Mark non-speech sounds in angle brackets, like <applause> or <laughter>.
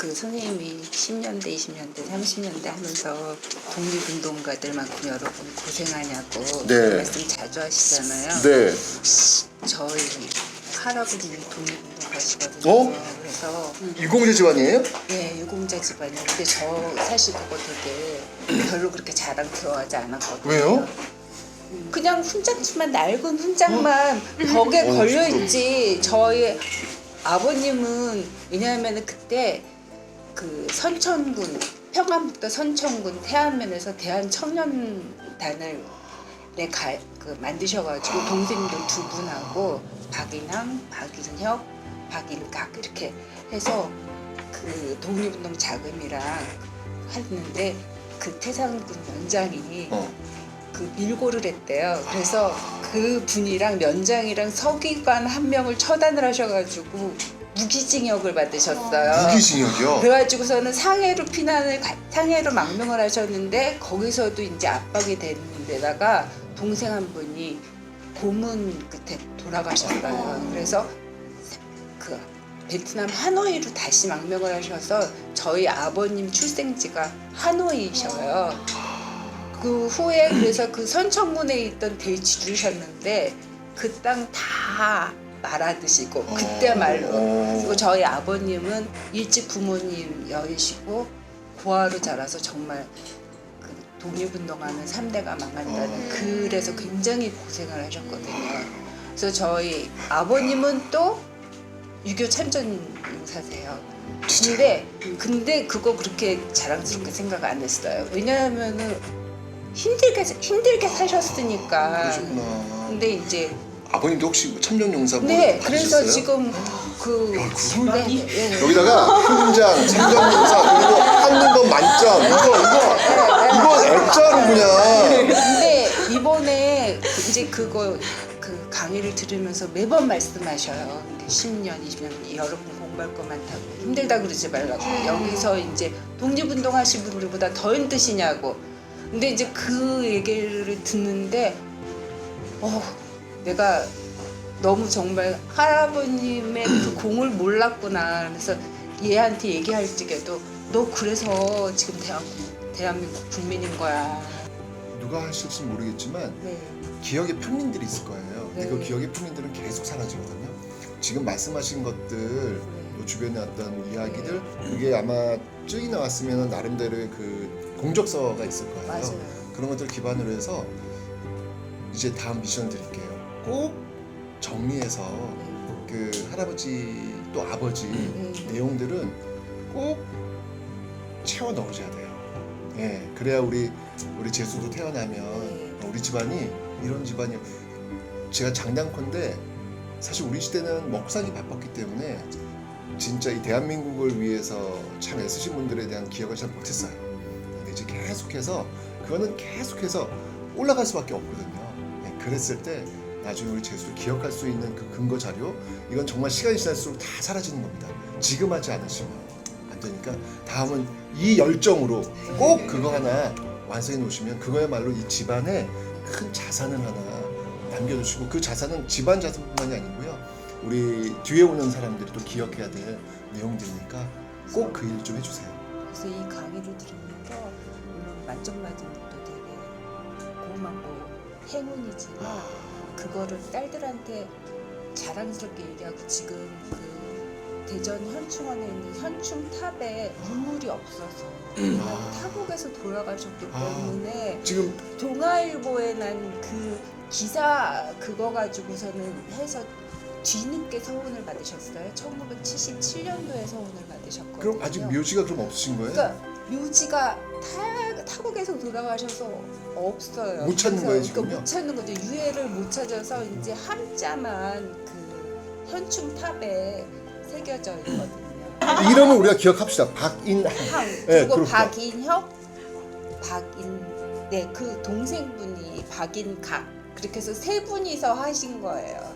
그 선생님이 10년대, 20년대, 30년대 하면서 독립운동가들만큼 여러분 고생하냐고 네. 말씀 자주 하시잖아요. 네. 저희 할아버님이 독립운동가시거든요. 어? 그래서 유공자 집안이에요? 예, 유공자 집안이에요. 근데 저 사실 그거 되게 별로 그렇게 자랑스러워하지 않았거든요. 왜요? 그냥 훈장만 낡은 훈장만 벽에 어, 걸려 있지. 저희 아버님은 왜냐하면 그때 그 선천군 평안북도 선천군 태안면에서 대한 청년단을 내 가, 그 만드셔가지고 동생들 두 분하고 박인항, 박인혁, 박인각 이렇게 해서 그 독립운동 자금이랑 했는데 그 태상군 면장이 어. 그 밀고를 했대요. 그래서 그 분이랑 면장이랑 서기관 한 명을 처단을 하셔가지고 무기징역을 받으셨어요. 무기징역이요? 그래가지고서는 상해로 피난을 가- 상해로 망명을 하셨는데 거기서도 이제 압박이 되는 데다가 동생 한 분이 고문 끝에 돌아가셨어요. 그래서 그 베트남 하노이로 다시 망명을 하셔서 저희 아버님 출생지가 하노이셔요. 그 후에 그래서 그 선천군에 있던 대지주셨는데 그 땅 다 말아드시고 그때 말로 어. 그리고 저희 아버님은 일찍 부모님 여이시고 고아로 자라서 정말 그 독립운동하는 3대가 망한다는 그래서 굉장히 고생을 하셨거든요. 그래서 저희 아버님은 또 유교 참전 용사세요. 근데 근데 그거 그렇게 자랑스럽게 생각 안 했어요. 왜냐하면은 힘들게 힘들게 사셨으니까. 근데 이제 아버님도 혹시 뭐 참전용사 뭐네 그래서 받으셨어요? 지금 그 야, 그걸 네, 네. 여기다가 훈장, 참전용사 그리고 하는 건 만점 이거 이거 이거 액자로 그냥 근데 이번에 그- 이제 그거 그 강의를 들으면서 매번 말씀하셔요. 근데 10년, 20년 여러분 공부할 거 많다고 힘들다 그러지 말라고 여기서 이제 독립운동 하신 분들보다 더 힘드시냐고. 근데 이제 그 얘기를 듣는데 어 내가 너무 정말 할아버님의 그 <clears throat> 공을 몰랐구나. 그래서 얘한테 얘기할 적에도 너 그래서 지금 대한민국, 대한민국 국민인 거야. 누가 하실지 모르겠지만 네. 기억의 편민들이 있을 거예요. 근데 네. 그 기억의 편민들은 계속 사라지거든요. 지금 말씀하신 것들 또 주변의 어떤 이야기들 그게 아마 쭉 나왔으면 나름대로의 그 공적서가 있을 거예요. 맞아요. 그런 것들 기반으로 해서 이제 다음 미션 드릴게요. 꼭 정리해서 그 할아버지 또 아버지 네. 내용들은 꼭 채워 넣어줘야 돼요. 예, 그래야 우리 우리 재수도 태어나면 우리 집안이 이런 집안이 제가 장담컨대 사실 우리 시대는 먹고 살기 바빴기 때문에 진짜 이 대한민국을 위해서 참 애쓰신 분들에 대한 기억을 잘 못했어요. 근데 이제 계속해서 그거는 계속해서 올라갈 수밖에 없거든요. 네, 그랬을 때 나중에 우리 재수를 기억할 수 있는 그 근거 자료 이건 정말 시간이 지날수록 다 사라지는 겁니다. 지금 하지 않으시면 안 되니까 다음은 이 열정으로 꼭 그거 하나 완성해 놓으시면 그거야말로 이 집안에 큰 자산을 하나 남겨주시고 그 자산은 집안 자산뿐만이 아니고요. 우리 뒤에 오는 사람들이 또 기억해야 될 내용들이니까 꼭 그 일 좀 해주세요. 그래서 이 강의를 들으면서 물론 만점 맞은 것도 되게 고맙고 행운이지만 그거를 딸들한테 자랑스럽게 얘기하고 지금 그 대전 현충원에 있는 현충탑에 유물이 없어서 왜냐면 타국에서 돌아가셨기 아. 때문에 지금 동아일보에 난 그 기사 그거 가지고서는 해서 뒤늦게 서운을 받으셨어요. 1977년도에 서운을 받으셨거든요. 그럼 아직 묘지가 그럼 없으신 거예요? 그러니까 묘지가 타, 타국에서 돌아가셔서 없어요. 못 찾는 거예요, 그러니까 지금요? 못 찾는 거죠. 유해를 못 찾아서 이제 한자만 그 현충 탑에 새겨져 있거든요. 이름은 우리가 기억합시다. 박인항. 항 네, 그리고 그렇죠. 박인혁, 박인 네그 동생분이 박인각 그렇게 해서 세 분이서 하신 거예요.